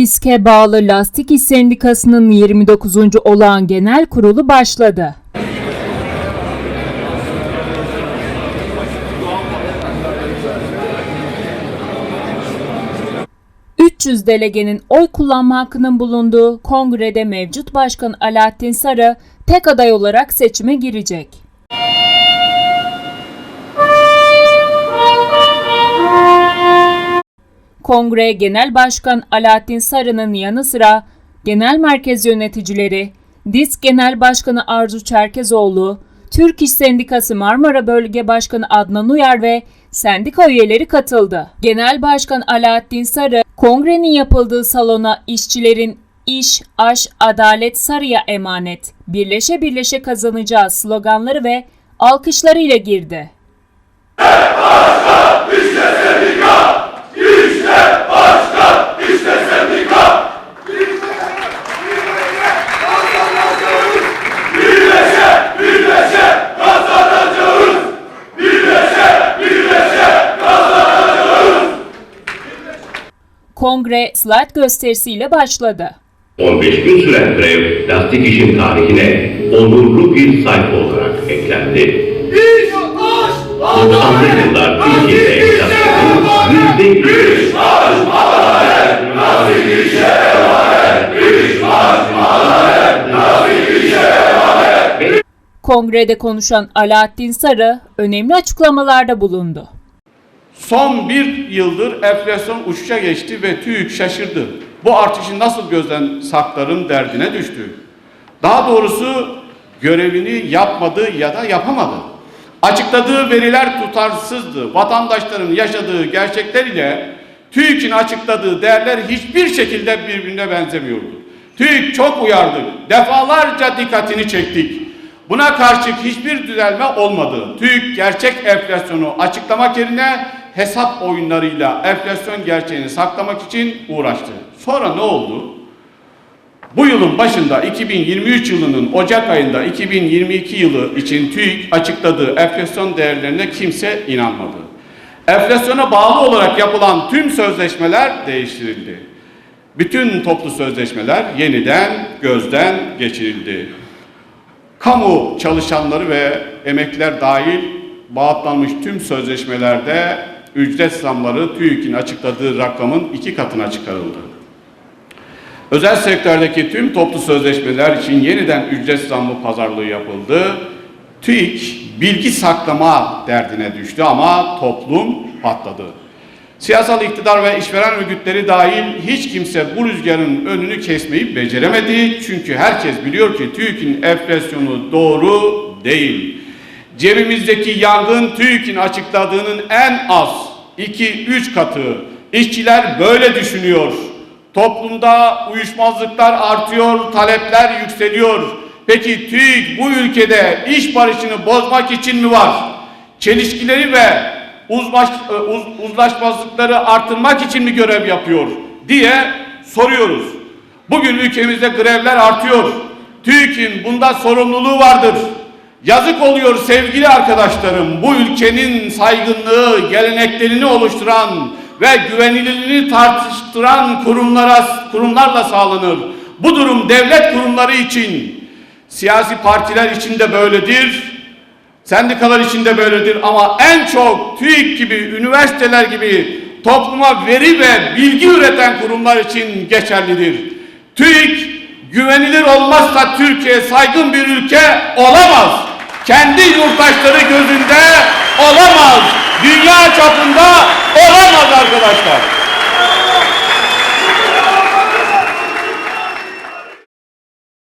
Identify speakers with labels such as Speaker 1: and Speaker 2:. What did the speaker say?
Speaker 1: DİSK'e bağlı Lastik İş Sendikası'nın 29. olağan genel kurulu başladı. ...300 delegenin oy kullanma hakkının bulunduğu kongrede mevcut başkan Alaaddin Sarı tek aday olarak seçime girecek. Kongre Genel Başkan Alaaddin Sarı'nın yanı sıra genel merkez yöneticileri, DİSK Genel Başkanı Arzu Çerkezoğlu, Türk İş Sendikası Marmara Bölge Başkanı Adnan Uyar ve sendika üyeleri katıldı. Genel Başkan Alaaddin Sarı, kongrenin yapıldığı salona işçilerin iş, aş, adalet Sarı'ya emanet, birleşe birleşe kazanacağız sloganları ve alkışlarıyla girdi. Kongre slide gösterisiyle başladı.
Speaker 2: 15 gün süren grev lastik işin tarihine onurlu bir sayfa olarak eklendi.
Speaker 3: İş, aş,
Speaker 2: 90'lı yıllar Türkiye'de enflasyonun yüzde yüz
Speaker 1: Kongrede konuşan Alaaddin Sarı önemli açıklamalarda bulundu.
Speaker 3: Son bir yıldır enflasyon uçuşa geçti ve TÜİK şaşırdı. Bu artışı nasıl gözden saklarım derdine düştü. Daha doğrusu görevini yapmadı ya da yapamadı. Açıkladığı veriler tutarsızdı. Vatandaşların yaşadığı gerçekler ile TÜİK'in açıkladığı değerler hiçbir şekilde birbirine benzemiyordu. TÜİK çok uyardı. Defalarca dikkatini çektik. Buna karşı hiçbir düzelme olmadı. TÜİK gerçek enflasyonu açıklamak yerine hesap oyunlarıyla enflasyon gerçeğini saklamak için uğraştı. Sonra ne oldu? Bu yılın başında 2023 yılının Ocak ayında 2022 yılı için TÜİK açıkladığı enflasyon değerlerine kimse inanmadı. Enflasyona bağlı olarak yapılan tüm sözleşmeler değiştirildi. Bütün toplu sözleşmeler yeniden gözden geçirildi. Kamu çalışanları ve emekliler dahil bağıtlanmış tüm sözleşmelerde ücret zamları TÜİK'in açıkladığı rakamın iki katına çıkarıldı. Özel sektördeki tüm toplu sözleşmeler için yeniden ücret zammı pazarlığı yapıldı. TÜİK bilgi saklama derdine düştü ama toplum patladı. Siyasal iktidar ve işveren örgütleri dahil hiç kimse bu rüzgarın önünü kesmeyi beceremedi. Çünkü herkes biliyor ki TÜİK'in enflasyonu doğru değil. Cebimizdeki yangın TÜİK'in açıkladığının en az 2-3 katı. İşçiler böyle düşünüyor. Toplumda uyuşmazlıklar artıyor, talepler yükseliyor. Peki TÜİK bu ülkede iş barışını bozmak için mi var? Çelişkileri ve uzlaş, e, uz, uzlaşmazlıkları artırmak için mi görev yapıyor diye soruyoruz. Bugün ülkemizde grevler artıyor. TÜİK'in bunda sorumluluğu vardır. Yazık oluyor sevgili arkadaşlarım. Bu ülkenin saygınlığı, geleneklerini oluşturan ve güvenilirliğini tartıştıran kurumlara, kurumlarla sağlanır. Bu durum devlet kurumları için, siyasi partiler için de böyledir. Sendikalar için de böyledir ama en çok TÜİK gibi, üniversiteler gibi topluma veri ve bilgi üreten kurumlar için geçerlidir. TÜİK güvenilir olmazsa Türkiye saygın bir ülke olamaz kendi yurttaşları gözünde olamaz. Dünya çapında olamaz arkadaşlar.